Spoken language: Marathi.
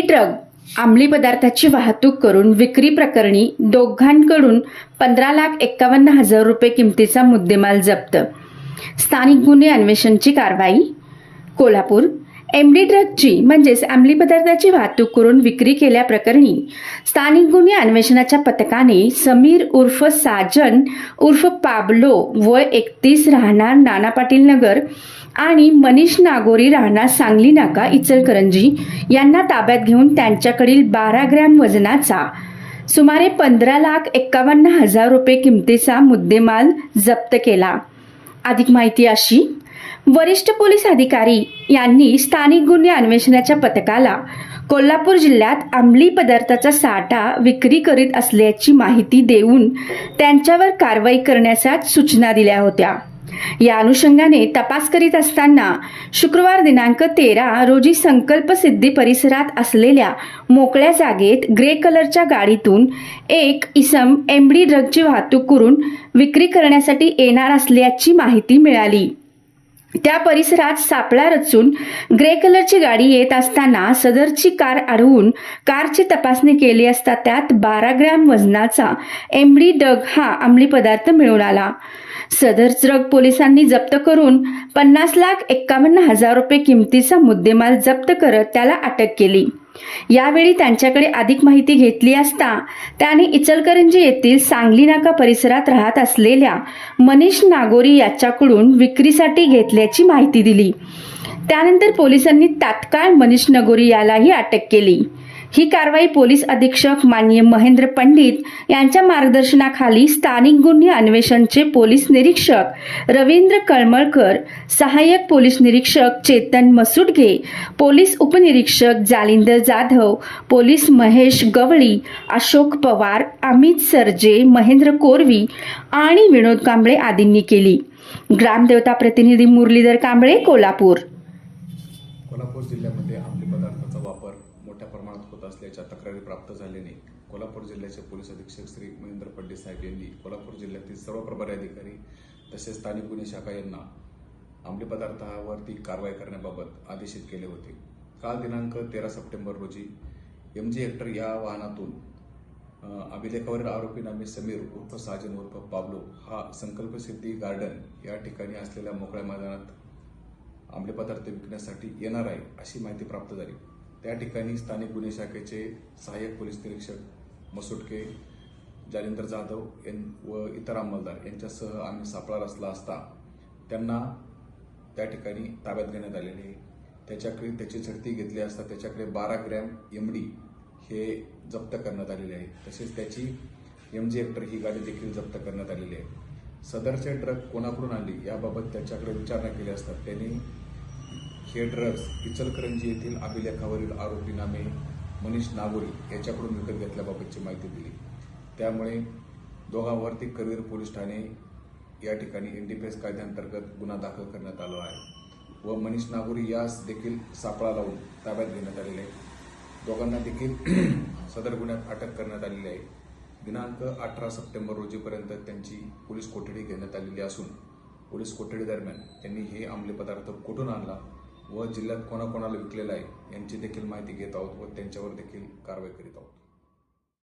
ड्रग अंमली पदार्थाची वाहतूक करून विक्री प्रकरणी दोघांकडून पंधरा लाख एक्कावन्न हजार रुपये किमतीचा मुद्देमाल जप्त. स्थानिक गुन्हे अन्वेषणची कारवाई कोल्हापूर एमडी ड्रगची म्हणजेच अंमली पदार्थाची वाहतूक करून विक्री केल्याप्रकरणी स्थानिक गुन्हे अन्वेषणाच्या पथकाने समीर उर्फ साजन उर्फ पाबलो वय एकतीस राहणार नाना पाटील नगर आणि मनीष नागोरी राहणार सांगली नाका इचलकरंजी यांना ताब्यात घेऊन त्यांच्याकडील बारा ग्रॅम वजनाचा सुमारे पंधरा लाख एक्कावन्न हजार रुपये किमतीचा मुद्देमाल जप्त केला. अधिक माहिती अशी वरिष्ठ पोलीस अधिकारी यांनी स्थानिक गुन्हे अन्वेषणाच्या पथकाला कोल्हापूर जिल्ह्यात अंमली पदार्थाचा साठा विक्री करीत असल्याची माहिती देऊन त्यांच्यावर कारवाई करण्याच्या सूचना दिल्या होत्या. या अनुषंगाने तपास करीत असताना शुक्रवार दिनांक तेरा रोजी संकल्प सिद्धी परिसरात असलेल्या मोकळ्या जागेत ग्रे कलरच्या गाडीतून एक इसम एमडी ड्रगची वाहतूक करून विक्री करण्यासाठी येणार असल्याची माहिती मिळाली. त्या परिसरात सापळा रचून ग्रे कलरची गाडी येत असताना सदरची कार अडवून कारची तपासणी केली असता त्यात बारा ग्रॅम वजनाचा एमडी डग हा अंमली पदार्थ मिळून आला. सदर ट्रक पोलिसांनी जप्त करून पन्नास लाख एक्कावन्न हजार रुपये किमतीचा मुद्देमाल जप्त करत त्याला अटक केली. यावेळी त्यांच्याकडे अधिक माहिती घेतली असता त्याने इचलकरंजी येथील सांगली नाका परिसरात राहत असलेल्या मनीष नागोरी याच्याकडून विक्रीसाठी घेतल्याची माहिती दिली. त्यानंतर पोलिसांनी तात्काळ मनीष नगोरी यालाही अटक केली. ही कारवाई पोलीस अधीक्षक मान्य महेंद्र पंडित यांच्या मार्गदर्शनाखाली स्थानिक गुन्हे अन्वेषणचे पोलीस निरीक्षक रवींद्र कळमळकर सहाय्यक पोलीस निरीक्षक चेतन मसुडगे पोलीस उपनिरीक्षक जालिंदर जाधव पोलीस महेश गवळी अशोक पवार अमित सरजे महेंद्र कोरवी आणि विनोद कांबळे आदींनी केली. ग्रामदेवता प्रतिनिधी मुरलीधर कांबळे कोल्हापूर. कोल्हापूर जिल्ह्यामध्ये अंमली पदार्थाचा वापर मोठ्या प्रमाणात होत असल्याच्या तक्रारी प्राप्त झाल्याने कोल्हापूर जिल्ह्याचे पोलीस अधीक्षक श्री महेंद्र पंडित साहेब यांनी कोल्हापूर जिल्ह्यातील सर्व प्रभारी अधिकारी तसेच स्थानिक गुन्हे शाखा यांना अंमली पदार्थावरती कारवाई करण्याबाबत आदेशित केले होते. काल दिनांक तेरा सप्टेंबर रोजी एम जी हेक्टर या वाहनातून अभिलेखावरील आरोपी नामे समीर उर्फ साजन उर्फ पाबलो हा संकल्पसिद्धी गार्डन या ठिकाणी असलेल्या मोकळ्या मैदानात अंमली पदार्थ विकण्यासाठी येणार आहे अशी माहिती प्राप्त झाली. त्या ठिकाणी स्थानिक गुन्हे शाखेचे सहाय्यक पोलीस निरीक्षक मसुटके जालिंदर जाधव यां व इतर अंमलदार यांच्यासह आम्ही सापळा रचला असता त्यांना त्या ठिकाणी ताब्यात घेण्यात आलेले आहे. त्याच्याकडे त्याची झडती घेतली असता त्याच्याकडे बारा ग्रॅम एमडी हे जप्त करण्यात आलेले आहे. तसेच त्याची एम जी एक्टर ही गाडी देखील जप्त करण्यात आलेली आहे. सदरचे ट्रक कोणाकडून आली याबाबत त्याच्याकडे विचारणा केली असता त्यांनी हे ड्रग्ज इचलकरंजी येथील अभिलेखावरील आरोपी नामे मनीष नागोरी याच्याकडून विकत घेतल्याबाबतची माहिती दिली. त्यामुळे दोघांवरती करवीर पोलीस ठाणे या ठिकाणी एनडीपीएस कायद्याअंतर्गत गुन्हा दाखल करण्यात आला आहे व मनीष नागोरी यास देखील सापळा लावून ताब्यात घेण्यात आलेले आहे. दोघांना देखील सदर गुन्ह्यात अटक करण्यात आलेली आहे. दिनांक अठरा सप्टेंबर रोजीपर्यंत त्यांची पोलीस कोठडी घेण्यात आलेली असून पोलीस कोठडी दरम्यान त्यांनी हे अंमली पदार्थ कुठून आणला? व जिल्ह्यात कोणाकोणाला विकलेला आहे यांची देखील माहिती घेत आहोत व त्यांच्यावर देखील कारवाई करीत आहोत.